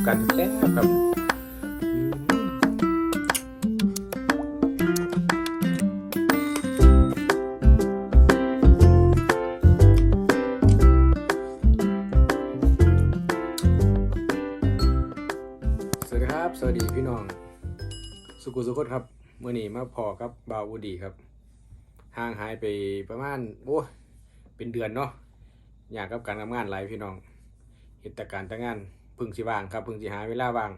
ำกันแซ่บครับสวัสดีครับ สวัสดีพี่น้อง สุกุสุขครับเมื่อนี้มาพอกับบาวอูดีครับห่างหายไปประมาณโอ้เป็นเดือนเนาะอยากกับการทำงานหลายพี่น้องเหตุการณ์ต่างาน พึ่งสิว่างครับพึ่งสิหาเวลาว่าง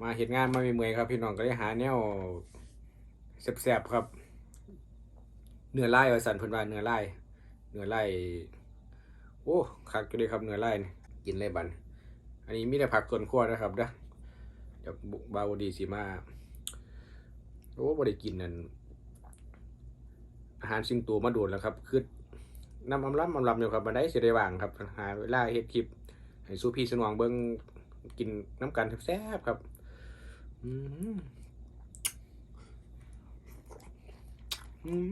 มาเหตุงานมาเมื่อยครับ พี่น้องก็เลยหาแนวแซ่บๆครับ เนื้อไล่ว่าสันเพิ่นว่าเนื้อไล่เนื้อไล่โอ้คักก็เลยครับเนื้อไล่กินเลยบัน อันนี้มีแต่ผักส่วนขั้วนะครับเด้อเดี๋ยวบาวดีสิมาโอ้บ่ได้กินนั่นอาหารสิงตัวมาโดดแล้วครับคือน้ำอำลำอำลำอยู่ครับบันไดเสียได้ว่างครับหาเวลาเฮ็ดคลิป ให้สู้พี่สนองเบิ่งกินน้ำกันแซ่บครับอืมอืม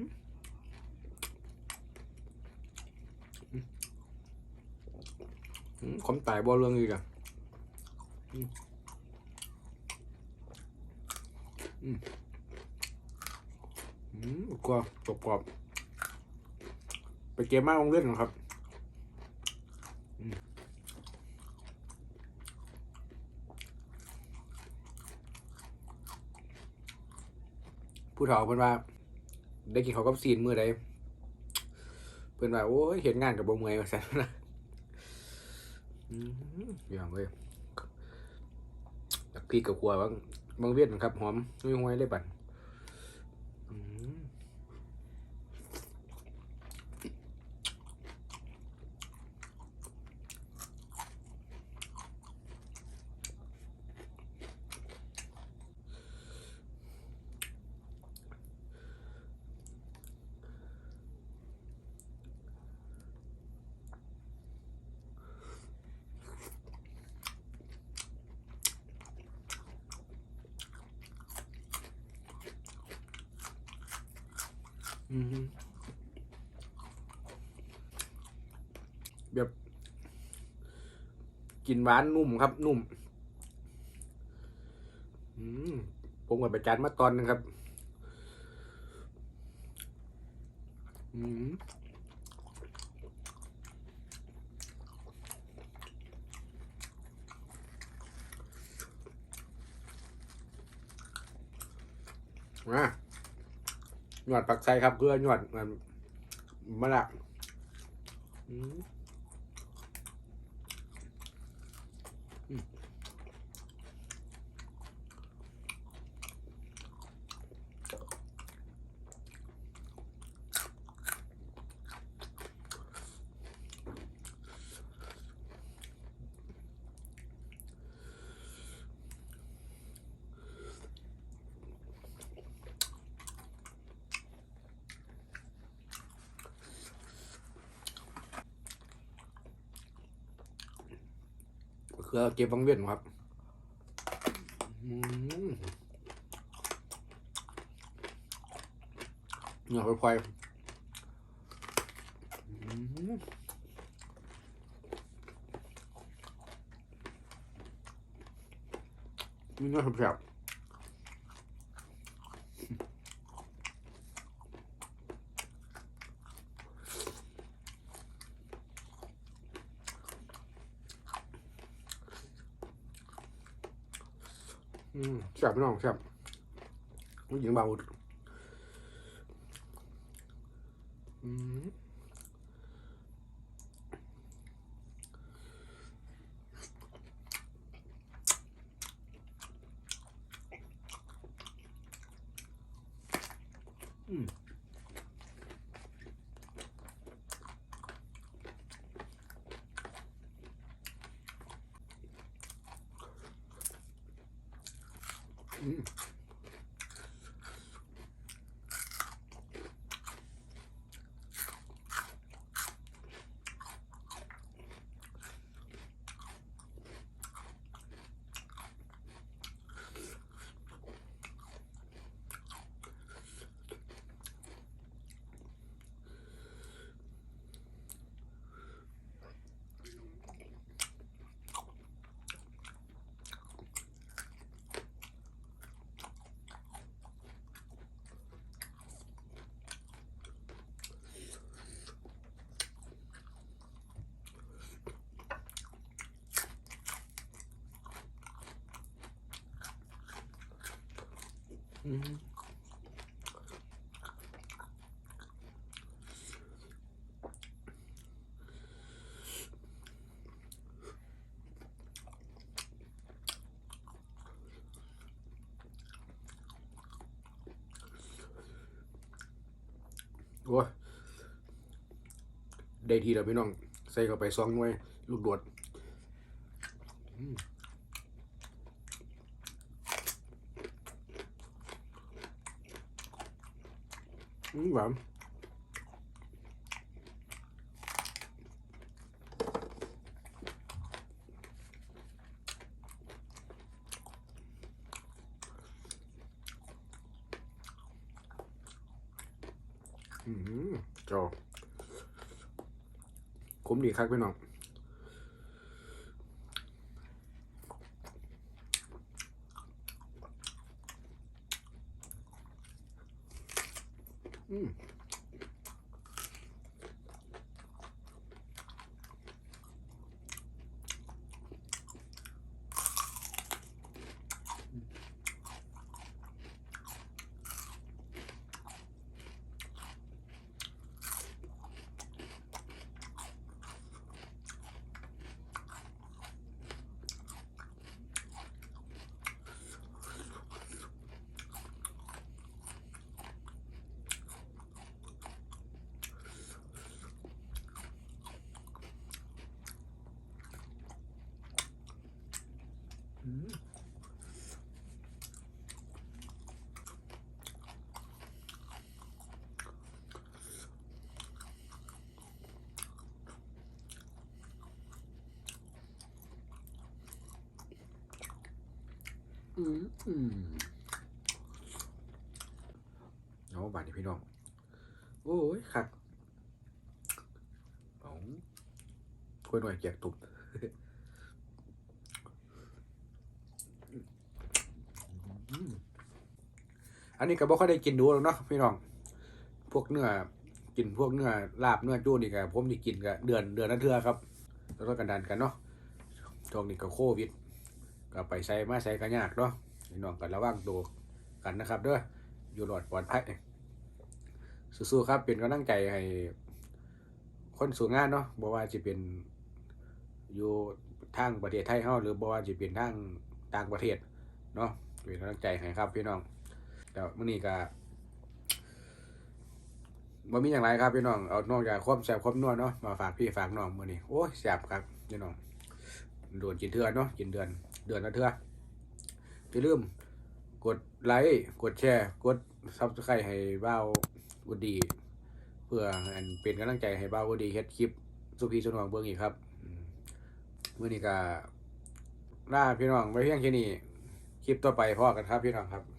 อืมขมตายบ่เรื่องอีกอะอืมอืมกรอบกรอบกรอบไปเกมมากโรงเรียนเหรอครับ ผู้เฒ่าเพิ่นว่า ได้กินเขาวกับซีนมือใดเพิ่นว่าโอ้ยเห็นงานกับบ่เมื่อยว่าซั่นนะอย่างเลยตักพี่กับครัวบางบางเวียดนะครับหอมห่วยๆเลยบัด อืมอืม แบบกินหวานนุ่มครับ นุ่มผมกับไปจานมาตอนนึงครับอืมมา หนวดปักไซครับเพื่อหนวดมันมะละอืม ลือเก็บบังเวียนครับเนื้อพลอยมีเนื้อแซ่บ อืมแซ่บพี่น้องแซ่บผู้หญิงเบาอืมอืม อื โอ้ยได้ทีแล้วพี่น้อง ใส่เข้าไปสองหน่วยลูกโดดอืม หวานอืมจอขมดีครับพี่น้อง อื อืมอืมอืมเอาบาดนี้พี่น้อง โอ้ยคักเอาถ้วยหน่อยแจกตุบอืม อันนี้ก็บ่ค่อยได้กินดูหรอกเนาะพี่น้อง พวกเนื้อกินพวกเนื้อลาบเนื้อจู้นี่ก็ผมนี่กินก็เดือนเดือนละเทื่อครับแล้วก็กันดันกันเนาะช่วงนี้ก็โควิด ก็ไปใส่มาใส่กันยากเนาะพี่น้องก็ระวังตัวกันนะครับเด้ออยู่รอดปลอดภัยสู้ๆครับเป็นกำลังใจให้คนสู่งานเนาะบ่ว่าจะเป็นอยู่ทางประเทศไทยเฮาหรือบ่ว่าจะเป็นทางต่างประเทศเนาะ เป็นกำลังใจให้ครับพี่น้องแต่มื้อนี้ก็บ่มีอย่างไรครับพี่น้อง เอานอกจากความแซ่บความนัวเนาะ มาฝากพี่ฝากน้องมื้อนี้ โอ้ยแซ่บครับพี่น้องโดนกินเทื่อเนาะ กินเดือน เดือนละเทื่ออย่าลืมกดไลค์ กดแชร์ กด Subscribe ให้บ่าวอุดดี เพื่ออันเป็นกำลังใจให้บ่าวอุดดีเฮ็ดคลิป สุพีสุนวงเบิ่งอีกครับอืมมื้อนี้ก็ลาพี่น้องไว้เพียงแค่นี้ คลิปต่อไปพ่อกันครับพี่น้องครับ